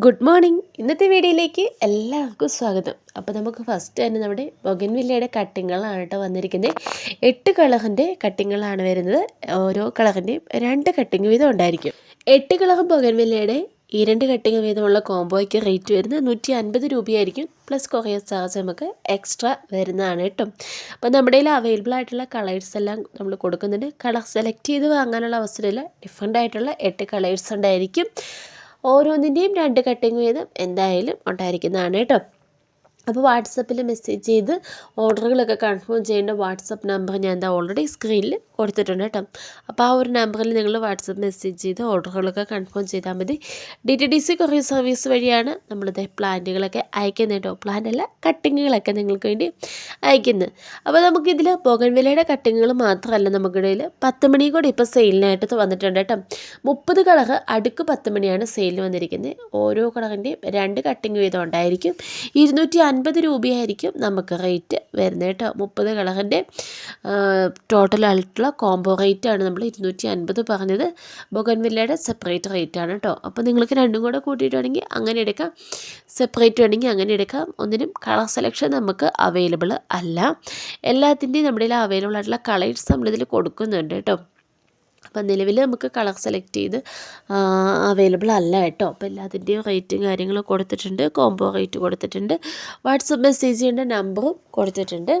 Good morning. ഇന്നത്തെ വീഡിയോയിലേക്ക് എല്ലാവർക്കും സ്വാഗതം. അപ്പോൾ നമുക്ക് ഫസ്റ്റ് തന്നെ നമ്മുടെ ബൊഗൻവില്ലയുടെ കട്ടിങ്ങുകളാണ് കേട്ടോ വന്നിരിക്കുന്നത് എട്ട് കളഹന്റെ കട്ടിങ്ങുകളാണ് വരുന്നത്. ഓരോ കളഹന്റെയും രണ്ട് കട്ടിങ് വീതം ഉണ്ടായിരിക്കും. എട്ട് കളഹം ബൊഗൻവില്ലയുടെ ഈ രണ്ട് കട്ടിങ് വീതമുള്ള കോംബോയ്ക്ക് റേറ്റ് വരുന്നത് നൂറ്റി അൻപത് രൂപയായിരിക്കും. പ്ലസ് കൊറിയർ ചാർജ് നമുക്ക് എക്സ്ട്രാ വരുന്നതാണ് കേട്ടോ. അപ്പോൾ നമ്മുടെ കയ്യിൽ അവൈലബിൾ ആയിട്ടുള്ള കളേഴ്സ് എല്ലാം നമ്മൾ കൊടുക്കുന്നുണ്ട്. കളർ സെലക്ട് ചെയ്ത് വാങ്ങാനുള്ള അവസരമില്ല ഡിഫറെന്റ് ആയിട്ടുള്ള എട്ട് കളേഴ്സ് ഉണ്ടായിരിക്കും. ഓരോന്നിന്റെയും രണ്ട് കട്ടിങ് വീതം എന്തായാലും ഉണ്ടായിരിക്കുന്നതാണ് കേട്ടോ. അപ്പോൾ വാട്സപ്പിൽ മെസ്സേജ് ചെയ്ത് ഓർഡറുകളൊക്കെ കൺഫേം ചെയ്യേണ്ട വാട്സപ്പ് നമ്പർ ഞാൻ എന്താ ഓൾറെഡി സ്ക്രീനിൽ കൊടുത്തിട്ടുണ്ട് കേട്ടോ. അപ്പോൾ ആ ഒരു നമ്പറിൽ നിങ്ങൾ വാട്സപ്പ് മെസ്സേജ് ചെയ്ത് ഓർഡറുകളൊക്കെ കൺഫേം ചെയ്താൽ മതി. D T D C courier service വഴിയാണ് നമ്മളിത് പ്ലാന്റുകളൊക്കെ അയക്കുന്നത് കേട്ടോ. പ്ലാന്റ് അല്ല കട്ടിങ്ങുകളൊക്കെ നിങ്ങൾക്ക് വേണ്ടി അയക്കുന്നത്. അപ്പോൾ നമുക്കിതിൽ ബോഗൻവിലയുടെ കട്ടിങ്ങുകൾ മാത്രമല്ല നമുക്കിടയിൽ പത്ത് മണി കൂടി ഇപ്പോൾ സെയിലിനായിട്ട് വന്നിട്ടുണ്ട് കേട്ടോ. മുപ്പത് കളർ അടുക്ക് പത്ത് മണിയാണ് സെയിലിന് വന്നിരിക്കുന്നത്. ഓരോ കളറിന്റെയും രണ്ട് കട്ടിങ് വീതം ഉണ്ടായിരിക്കും. ഇരുന്നൂറ്റി അൻപത് രൂപയായിരിക്കും നമുക്ക് റേറ്റ് വരുന്നത് കേട്ടോ. മുപ്പത് കളറിന്റെ ടോട്ടൽ ആയിട്ടുള്ള കോംബോ റേറ്റാണ് നമ്മൾ ഇരുന്നൂറ്റി അൻപത് പറഞ്ഞത്. ബൊഗൻവില്ലയുടെ സെപ്പറേറ്റ് റേറ്റാണ് കേട്ടോ. അപ്പോൾ നിങ്ങൾക്ക് രണ്ടും കൂടെ കൂട്ടിയിട്ടാണെങ്കിൽ അങ്ങനെ എടുക്കാം. സെപ്പറേറ്റ് വേണമെങ്കിൽ അങ്ങനെ എടുക്കാം. ഒന്നിനും കളർ സെലക്ഷൻ നമുക്ക് അവൈലബിൾ അല്ല. എല്ലാത്തിന്റെയും നമ്മുടെ അവൈലബിൾ ആയിട്ടുള്ള കളേഴ്സ് നമ്മളിതിൽ കൊടുക്കുന്നുണ്ട് കേട്ടോ. അപ്പം നിലവിൽ നമുക്ക് കളർ സെലക്ട് ചെയ്ത് അവൈലബിൾ അല്ല കേട്ടോ. അപ്പോൾ എല്ലാത്തിന്റെയും റേറ്റും കാര്യങ്ങളും കൊടുത്തിട്ടുണ്ട്. കോംബോ റേറ്റ് കൊടുത്തിട്ടുണ്ട്. വാട്സപ്പ് മെസ്സേജ് ചെയ്യേണ്ട നമ്പറും കൊടുത്തിട്ടുണ്ട്.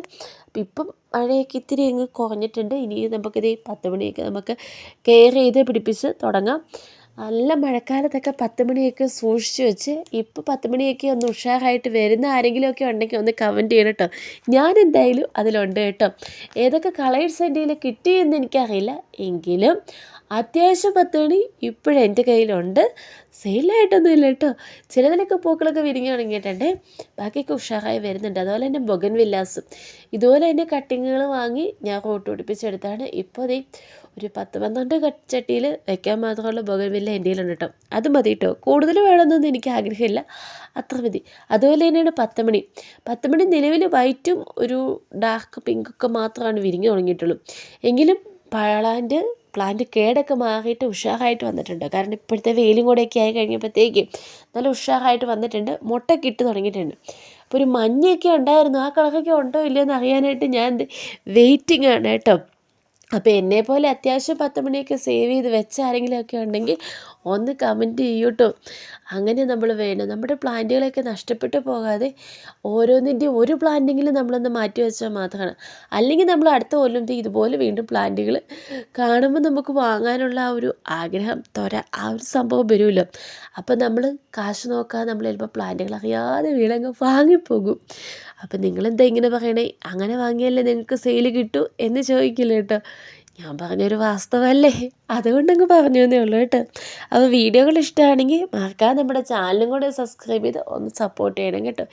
അപ്പം ഇപ്പം മഴയൊക്കെ ഇത്തിരി അങ്ങ് കുറഞ്ഞിട്ടുണ്ട്. ഇനി നമുക്കിത് പത്ത് മണിയൊക്കെ നമുക്ക് കെയർ ചെയ്ത് പിടിപ്പിച്ച് തുടങ്ങാം. നല്ല മഴക്കാലത്തൊക്കെ പത്ത് മണിയൊക്കെ സൂക്ഷിച്ച് വെച്ച് ഇപ്പോൾ പത്ത് മണിയൊക്കെ ഒന്ന് ഉഷാറായിട്ട് വരുന്ന ആരെങ്കിലുമൊക്കെ ഉണ്ടെങ്കിൽ ഒന്ന് കമന്റ് ചെയ്യണം കേട്ടോ. ഞാൻ എന്തായാലും അതിലുണ്ട് കേട്ടോ. ഏതൊക്കെ കളേഴ്സ് എന്റെ കിട്ടിയെന്ന് എനിക്കറിയില്ല. എങ്കിലും അത്യാവശ്യം പത്ത് മണി ഇപ്പോഴും എന്റെ കയ്യിലുണ്ട്. സെയിലായിട്ടൊന്നും ഇല്ല കേട്ടോ ചിലതിലൊക്കെ പൂക്കളൊക്കെ വിരിഞ്ഞു തുടങ്ങിയിട്ടുണ്ട് ബാക്കിയൊക്കെ ഉഷാറായി വരുന്നുണ്ട്. അതുപോലെ തന്നെ ബൊഗൻ വില്ലാസും ഇതുപോലെ തന്നെ കട്ടിങ്ങുകൾ വാങ്ങി ഞാൻ റോട്ട് പിടിപ്പിച്ചെടുത്താണ്. ഇപ്പോൾ അതേ ഒരു പത്ത് പന്ത്രണ്ട് ചട്ടിയിൽ വെക്കാൻ മാത്രമുള്ള ബൊഗൻ വില്ല എന്റെ കയ്യിലുണ്ട് കേട്ടോ. അത് മതി കേട്ടോ. കൂടുതൽ വേണമെന്നൊന്നും എനിക്ക് ആഗ്രഹമില്ല. അത്ര മതി. അതുപോലെ തന്നെയാണ് പത്ത് മണി. പത്ത് മണി നിലവിൽ വൈറ്റും ഒരു ഡാർക്ക് പിങ്കൊക്കെ മാത്രമാണ് വിരിഞ്ഞു തുടങ്ങിയിട്ടുള്ളൂ എങ്കിലും പ്ലാന്റ് പ്ലാന്റ് കേടൊക്കെ മാറിയിട്ട് ഉഷാറായിട്ട് വന്നിട്ടുണ്ട്. കാരണം ഇപ്പോഴത്തെ വെയിലും കൂടെയൊക്കെ ആയി കഴിഞ്ഞപ്പോഴത്തേക്കും നല്ല ഉഷാറായിട്ട് വന്നിട്ടുണ്ട്. മുട്ടൊക്കെ ഇട്ട് തുടങ്ങിയിട്ടുണ്ട്. അപ്പോൾ ഒരു മഞ്ഞയൊക്കെ ഉണ്ടായിരുന്നു. ആ കളറൊക്കെ ഉണ്ടോ ഇല്ലയോ എന്ന് അറിയാനായിട്ട് ഞാൻ വെയിറ്റിംഗ് ആണ് കേട്ടോ. അപ്പോൾ എന്നെ പോലെ അത്യാവശ്യം പത്ത് മണിയൊക്കെ സേവ് ചെയ്ത് വെച്ച ആരെങ്കിലുമൊക്കെ ഉണ്ടെങ്കിൽ ഒന്ന് കമന്റ് ചെയ്യൂട്ടോ അങ്ങനെ നമ്മൾ വേണം. നമ്മുടെ പ്ലാന്റുകളൊക്കെ നഷ്ടപ്പെട്ടു പോകാതെ ഓരോന്നിന്റെ ഒരു പ്ലാന്റെങ്കിലും നമ്മളൊന്ന് മാറ്റി വെച്ചാൽ മാത്രമാണ്. അല്ലെങ്കിൽ നമ്മൾ അടുത്ത കൊല്ലം ഇതുപോലെ വീണ്ടും പ്ലാന്റുകൾ കാണുമ്പോൾ നമുക്ക് വാങ്ങാനുള്ള ആ ഒരു ആഗ്രഹം തൊര ആ ഒരു സംഭവം വരുമല്ലോ. അപ്പം നമ്മൾ കാശ് നോക്കാതെ നമ്മൾ ചിലപ്പോൾ പ്ലാന്റുകൾ അറിയാതെ വീണങ്ങ് വാങ്ങിപ്പോകും. അപ്പം നിങ്ങളെന്താ ഇങ്ങനെ പറയണേ? അങ്ങനെ വാങ്ങിയാലേ നിങ്ങൾക്ക് സെയിൽ കിട്ടൂ എന്ന് ചോദിക്കില്ല കേട്ടോ. ഞാൻ പറഞ്ഞൊരു വാസ്തവല്ലേ? അതുകൊണ്ടങ്ങ് പറഞ്ഞു എന്നേ ഉള്ളൂ കേട്ടോ. അപ്പോൾ വീഡിയോകൾ ഇഷ്ടമാണെങ്കിൽ മറക്കാതെ നമ്മുടെ ചാനലും കൂടെ സബ്സ്ക്രൈബ് ചെയ്ത് ഒന്ന് സപ്പോർട്ട് ചെയ്യണം കേട്ടോ.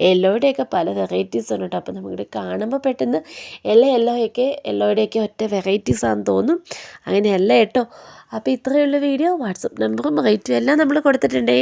എല്ലോയുടെയൊക്കെ പല വെറൈറ്റീസ് ഉണ്ട് കേട്ടോ. അപ്പോൾ നമുക്ക് കാണുമ്പോൾ പെട്ടെന്ന് എല്ലാ എല്ലോയൊക്കെ എല്ലോയുടെയൊക്കെ ഒറ്റ വെറൈറ്റീസ് ആണെന്ന് തോന്നും. അങ്ങനെയല്ല കേട്ടോ. അപ്പോൾ ഇത്രയുള്ള വീഡിയോ. വാട്സപ്പ് നമ്പറും റേറ്റും എല്ലാം നമ്മൾ കൊടുത്തിട്ടുണ്ടേ.